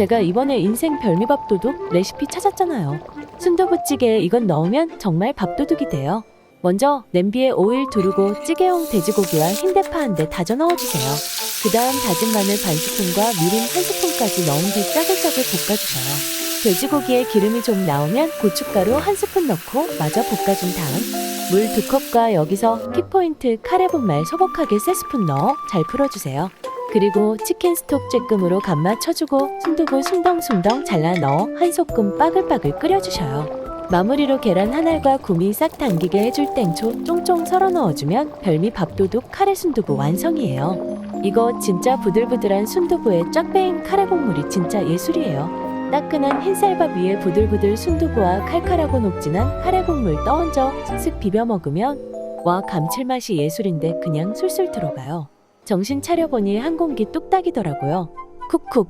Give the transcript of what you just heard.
제가 이번에 인생 별미밥 도둑 레시피 찾았잖아요. 순두부찌개에 이건 넣으면 정말 밥도둑이 돼요. 먼저 냄비에 오일 두르고 찌개용 돼지고기와 흰대파 한 대 다져 넣어주세요. 그 다음 다진 마늘 반 스푼과 미림 한 스푼까지 넣은 뒤 짜글짜글 볶아주세요. 돼지고기에 기름이 좀 나오면 고춧가루 한 스푼 넣고 마저 볶아준 다음 물 두 컵과 여기서 키포인트 카레분말 소복하게 세 스푼 넣어 잘 풀어주세요. 그리고 치킨 스톡 쬐끔으로 간 맞춰주고 순두부 숭덩숭덩 잘라 넣어 한 소끔 빠글빠글 끓여주셔요. 마무리로 계란 한 알과 구미 싹 당기게 해줄 땡초 쫑쫑 썰어 넣어주면 별미 밥도둑 카레 순두부 완성이에요. 이거 진짜 부들부들한 순두부에 쫙 빼인 카레 국물이 진짜 예술이에요. 따끈한 흰쌀밥 위에 부들부들 순두부와 칼칼하고 녹진한 카레 국물 떠얹어 슥슥 비벼 먹으면 와 감칠맛이 예술인데 그냥 술술 들어가요. 정신 차려보니 한 공기 뚝딱이더라고요. 쿡쿡